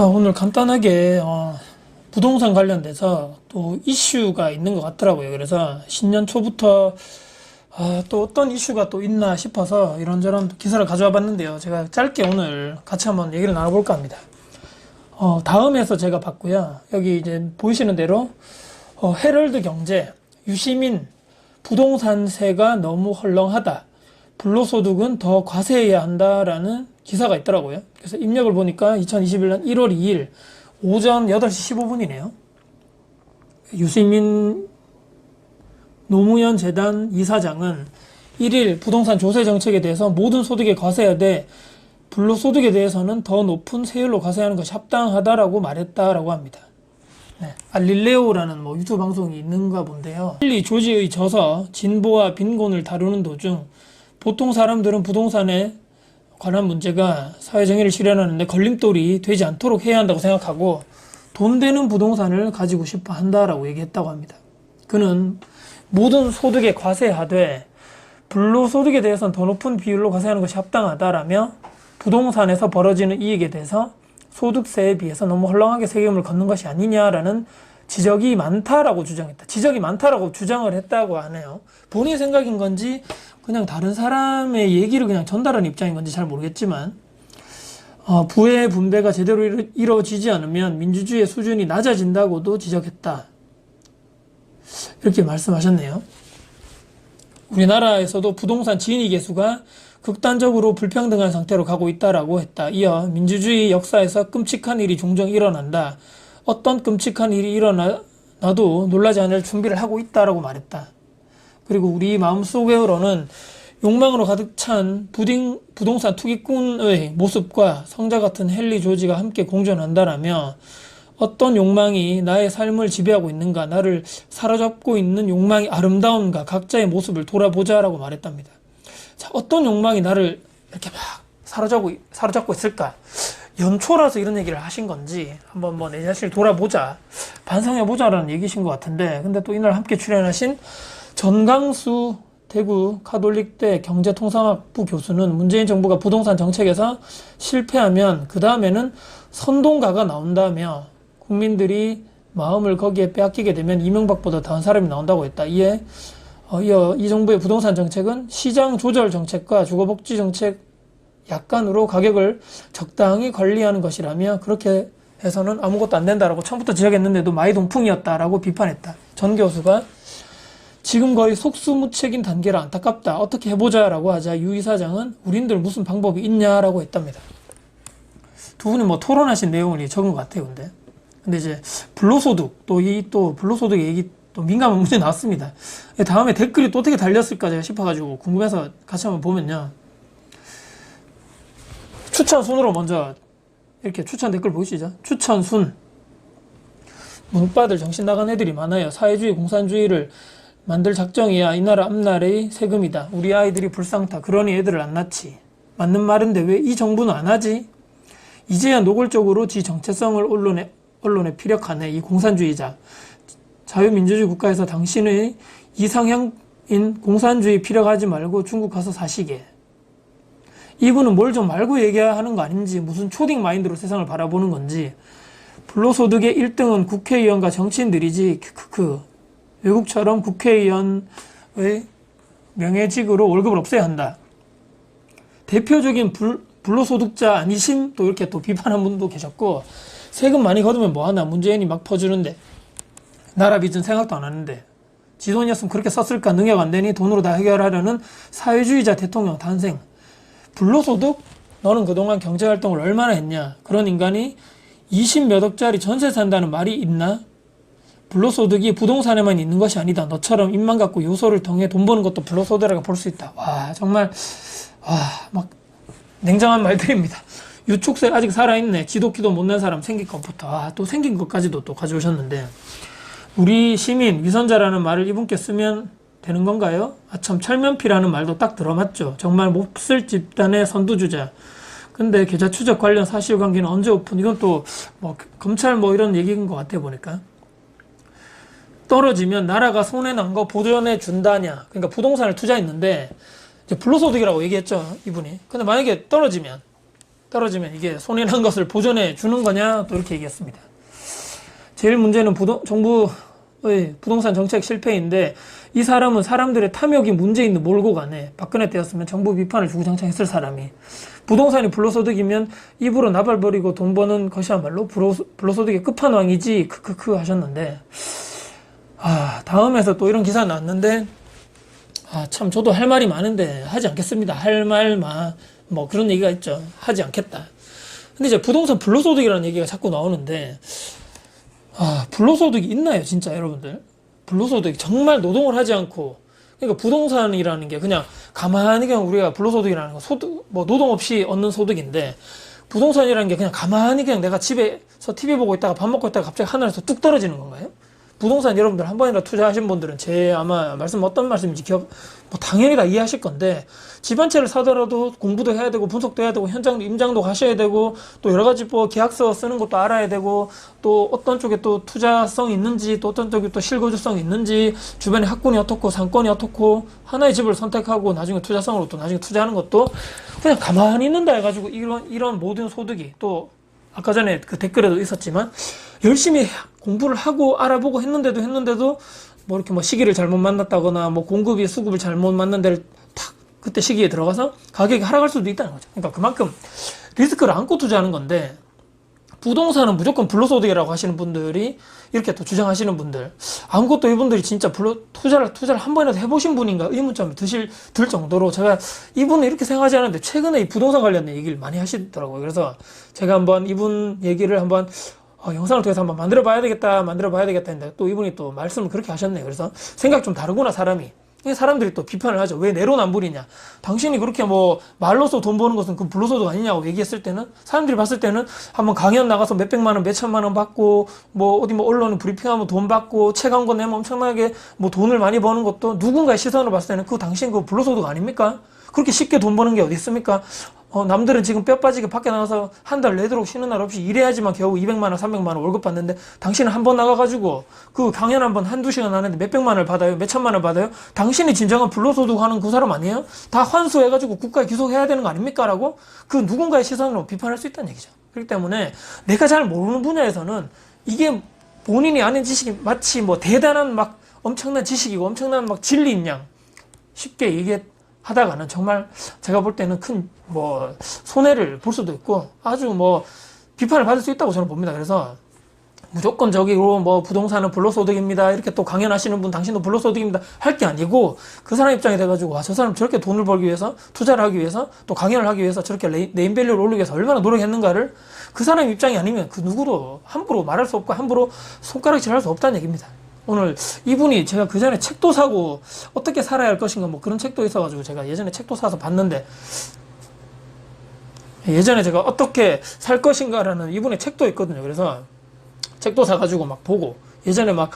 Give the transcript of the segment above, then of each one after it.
자, 오늘 간단하게 어, 부동산 관련돼서 또 이슈가 있는 것 같더라고요. 그래서 신년 초부터 아, 또 어떤 이슈가 또 있나 싶어서 이런저런 기사를 가져와 봤는데요. 제가 짧게 오늘 같이 한번 얘기를 나눠볼까 합니다. 어, 다음에서 제가 봤고요. 여기 이제 보이시는 대로 어, 헤럴드 경제 유시민 부동산세가 너무 헐렁하다. 불로소득은 더 과세해야 한다라는 기사가 있더라고요. 그래서 입력을 보니까 2021년 1월 2일 오전 8시 15분이네요. 유시민 노무현 재단 이사장은 1일 부동산 조세 정책에 대해서 모든 소득에 과세해야 돼 불로 소득에 대해서는 더 높은 세율로 과세하는 것이 합당하다라고 말했다라고 합니다. 네. 알릴레오라는 뭐 유튜브 방송이 있는가 본데요. 헨리 조지의 저서 진보와 빈곤을 다루는 도중 보통 사람들은 부동산에 관한 문제가 사회정의를 실현하는데 걸림돌이 되지 않도록 해야 한다고 생각하고 돈 되는 부동산을 가지고 싶어 한다라고 얘기했다고 합니다. 그는 모든 소득에 과세하되 불로소득에 대해서는 더 높은 비율로 과세하는 것이 합당하다라며 부동산에서 벌어지는 이익에 대해서 소득세에 비해서 너무 헐렁하게 세금을 걷는 것이 아니냐라는 지적이 많다라고 주장했다. 지적이 많다라고 주장을 했다고 하네요. 본인의 생각인 건지 그냥 다른 사람의 얘기를 그냥 전달한 입장인 건지 잘 모르겠지만 어, 부의 분배가 제대로 이루, 이루 어지지 않으면 민주주의의 수준이 낮아진다고도 지적했다. 이렇게 말씀하셨네요. 우리나라에서도 부동산 진위 개수가 극단적으로 불평등한 상태로 가고 있다라고 했다. 이어 민주주의 역사에서 끔찍한 일이 종종 일어난다. 어떤 끔찍한 일이 일어나도 놀라지 않을 준비를 하고 있다라고 말했다. 그리고 우리 마음속으로는 욕망으로 가득 찬 부딩, 부동산 투기꾼의 모습과 성자 같은 헨리 조지가 함께 공존한다라며 어떤 욕망이 나의 삶을 지배하고 있는가, 나를 사로잡고 있는 욕망이 아름다운가, 각자의 모습을 돌아보자라고 말했답니다. 자, 어떤 욕망이 나를 이렇게 막 사로잡고, 사로잡고 있을까? 연초라서 이런 얘기를 하신 건지 한번 뭐 내 자신을 돌아보자, 반성해보자라는 얘기신 것 같은데, 근데 또 이날 함께 출연하신 전강수 대구 카톨릭대 경제통상학부 교수는 문재인 정부가 부동산 정책에서 실패하면 그 다음에는 선동가가 나온다며 국민들이 마음을 거기에 빼앗기게 되면 이명박보다 더한 사람이 나온다고 했다. 이에 어, 이어 이 정부의 부동산 정책은 시장 조절 정책과 주거복지 정책 약간으로 가격을 적당히 관리하는 것이라며 그렇게 해서는 아무것도 안 된다라고 처음부터 지적했는데도 많이 동풍이었다라고 비판했다. 전 교수가 지금 거의 속수무책인 단계라 안타깝다. 어떻게 해보자라고 하자 유 이사장은 우린들 무슨 방법이 있냐라고 했답니다. 두 분이 뭐 토론하신 내용을 적은 것 같아요, 근데. 근데 이제 불로소득 또이또 불로소득 얘기 또 민감한 문제 나왔습니다. 다음에 댓글이 또 어떻게 달렸을까 제가 싶어가지고 궁금해서 같이 한번 보면요. 추천 순으로 먼저 이렇게 추천 댓글 보시죠. 추천 순. 문바들 정신 나간 애들이 많아요. 사회주의 공산주의를 만들 작정이야 이 나라 앞날의 세금이다. 우리 아이들이 불쌍타. 그러니 애들을 안 낳지. 맞는 말인데 왜 이 정부는 안 하지? 이제야 노골적으로 지 정체성을 언론에 언론에 피력하네 이 공산주의자. 자유민주주의 국가에서 당신의 이상향인 공산주의 피력하지 말고 중국 가서 사시게. 이분은 뭘좀 말고 얘기하는 거 아닌지 무슨 초딩 마인드로 세상을 바라보는 건지 불로소득의 1등은 국회의원과 정치인들이지 크크크 외국처럼 국회의원의 명예직으로 월급을 없애야 한다. 대표적인 불, 불로소득자 아니신 또 이렇게 또 비판한 분도 계셨고 세금 많이 거두면 뭐하나 문재인이 막 퍼주는데 나라 빚은 생각도 안 하는데 지 돈이었으면 그렇게 썼을까? 능력 안 되니 돈으로 다 해결하려는 사회주의자 대통령 탄생. 불로소득? 너는 그동안 경제활동을 얼마나 했냐? 그런 인간이 20몇 억짜리 전세 산다는 말이 있나 불로소득이 부동산에만 있는 것이 아니다. 너처럼 입만 갖고 요소를 통해 돈 버는 것도 불로소득이라고 볼 수 있다. 와, 정말, 와, 막, 냉정한 말들입니다. 유축세 아직 살아있네. 지도키도 못낸 사람 생긴 것부터. 아, 또 생긴 것까지도 또 가져오셨는데. 우리 시민, 위선자라는 말을 이분께 쓰면 되는 건가요? 아, 참, 철면피라는 말도 딱 들어맞죠. 정말 몹쓸 집단의 선두주자. 근데 계좌 추적 관련 사실관계는 언제 오픈? 이건 또, 뭐, 검찰 뭐 이런 얘기인 것 같아, 보니까. 떨어지면 나라가 손해난 거 보전해 준다냐. 그러니까 부동산을 투자했는데 이제 불로소득이라고 얘기했죠. 이분이. 근데 만약에 떨어지면 떨어지면 이게 손해난 것을 보전해 주는 거냐 또 이렇게 얘기했습니다. 제일 문제는 부동, 정부의 부동산 정책 실패인데 이 사람은 사람들의 탐욕이 문제 있는 몰고 가네. 박근혜 때였으면 정부 비판을 주구장창 했을 사람이. 부동산이 불로소득이면 입으로 나발 버리고 돈 버는 것이야말로 불로, 불로소득의 끝판왕이지 크크크 하셨는데 아 다음에서 또 이런 기사 나왔는데 아 참 저도 할 말이 많은데 하지 않겠습니다. 할 말마 뭐 그런 얘기가 있죠. 하지 않겠다. 근데 이제 부동산 불로소득이라는 얘기가 자꾸 나오는데 아, 불로소득이 있나요, 진짜 여러분들? 불로소득이 정말 노동을 하지 않고, 그러니까 부동산이라는 게 그냥 가만히 그냥 우리가 불로소득이라는 건 소득, 뭐 노동 없이 얻는 소득인데, 부동산이라는 게 그냥 가만히 그냥 내가 집에서 TV 보고 있다가 밥 먹고 있다가 갑자기 하늘에서 뚝 떨어지는 건가요? 부동산 여러분들 한 번이라 투자하신 분들은 제 아마 말씀 어떤 말씀인지 기억, 뭐 당연히 다 이해하실 건데, 집 한 채를 사더라도 공부도 해야 되고 분석도 해야 되고 현장 임장도 가셔야 되고 또 여러 가지 뭐 계약서 쓰는 것도 알아야 되고 또 어떤 쪽에 또 투자성이 있는지 또 어떤 쪽에 또 실거주성이 있는지 주변에 학군이 어떻고 상권이 어떻고 하나의 집을 선택하고 나중에 투자성으로 또 나중에 투자하는 것도 그냥 가만히 있는다 해가지고 이런 이런 모든 소득이 또 아까 전에 그 댓글에도 있었지만 열심히 공부를 하고 알아보고 했는데도 했는데도 뭐 이렇게 뭐 시기를 잘못 만났다거나 뭐 공급이 수급을 잘못 맞는 데를 탁 그때 시기에 들어가서 가격이 하락할 수도 있다는 거죠. 그러니까 그만큼 리스크를 안고 투자하는 건데 부동산은 무조건 불로소득이라고 하시는 분들이 이렇게 또 주장하시는 분들 아무것도 이분들이 진짜 불로 투자를 투자를 한 번이라도 해보신 분인가 의문점이 드실 들 정도로 제가 이분은 이렇게 생각하지 않았는데 최근에 이 부동산 관련된 얘기를 많이 하시더라고요. 그래서 제가 한번 이분 얘기를 한번 어, 영상을 통해서 한번 만들어 봐야 되겠다, 만들어 봐야 되겠다 했는데 또 이분이 또 말씀을 그렇게 하셨네요. 그래서 생각 좀 다르구나, 사람이. 이 사람들이 또 비판을 하죠. 왜 내로남불이냐? 당신이 그렇게 뭐 말로서 돈 버는 것은 그 불로소득 아니냐고 얘기했을 때는 사람들이 봤을 때는 한번 강연 나가서 몇 백만 원, 몇 천만 원 받고 뭐 어디 뭐 언론 브리핑하면 돈 받고 책 한 권 내면 엄청나게 뭐 돈을 많이 버는 것도 누군가의 시선으로 봤을 때는 그 당신 그 불로소득 아닙니까? 그렇게 쉽게 돈 버는 게 어디 있습니까? 어, 남들은 지금 뼈 빠지게 밖에 나가서 한 달 내도록 쉬는 날 없이 일해야지만 겨우 200만 원, 300만 원 월급 받는데 당신은 한 번 나가가지고 그 강연 한 번 한두 시간 하는데 몇백만 원을 받아요? 몇천만 원을 받아요? 당신이 진정한 불로소득 하는 그 사람 아니에요? 다 환수해가지고 국가에 기소해야 되는 거 아닙니까? 라고 그 누군가의 시선으로 비판할 수 있다는 얘기죠. 그렇기 때문에 내가 잘 모르는 분야에서는 이게 본인이 아는 지식이 마치 뭐 대단한 막 엄청난 지식이고 엄청난 막 진리인 양 쉽게 얘기해 하다가는 정말 제가 볼 때는 큰 뭐 손해를 볼 수도 있고 아주 뭐 비판을 받을 수 있다고 저는 봅니다. 그래서 무조건적으로 뭐 부동산은 불로소득입니다. 이렇게 또 강연하시는 분 당신도 불로소득입니다. 할 게 아니고 그 사람 입장이 돼가지고 와 저 사람 저렇게 돈을 벌기 위해서 투자를 하기 위해서 또 강연을 하기 위해서 저렇게 레- 네임밸류를 올리기 위해서 얼마나 노력했는가를 그 사람 입장이 아니면 그 누구도 함부로 말할 수 없고 함부로 손가락질 할 수 없다는 얘기입니다. 오늘 이분이 제가 그 전에 책도 사고 어떻게 살아야 할 것인가 뭐 그런 책도 있어가지고 제가 예전에 책도 사서 봤는데 예전에 제가 어떻게 살 것인가라는 이분의 책도 있거든요. 그래서 책도 사가지고 막 보고 예전에 막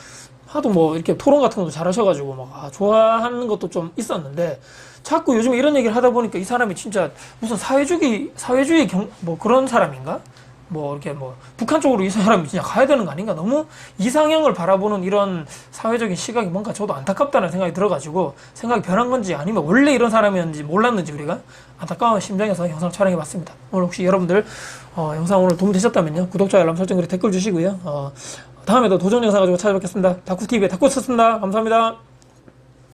하도 뭐 이렇게 토론 같은 것도 잘 하셔가지고 막 아, 좋아하는 것도 좀 있었는데 자꾸 요즘 이런 얘기를 하다 보니까 이 사람이 진짜 무슨 사회주의 사회주의 경 뭐 그런 사람인가? 뭐 이렇게 뭐 북한 쪽으로 이 사람이 진짜 가야 되는 거 아닌가? 너무 이상형을 바라보는 이런 사회적인 시각이 뭔가 저도 안타깝다는 생각이 들어가지고 생각이 변한 건지 아니면 원래 이런 사람이었는지 몰랐는지 우리가 안타까운 심정에서 영상 촬영해 봤습니다. 오늘 혹시 여러분들 어, 영상 오늘 도움 되셨다면요 구독자 알람 설정 그리고 댓글 주시고요. 어, 다음에도 도전 영상 가지고 찾아뵙겠습니다. 다쿠TV의 다쿠였습니다. 감사합니다.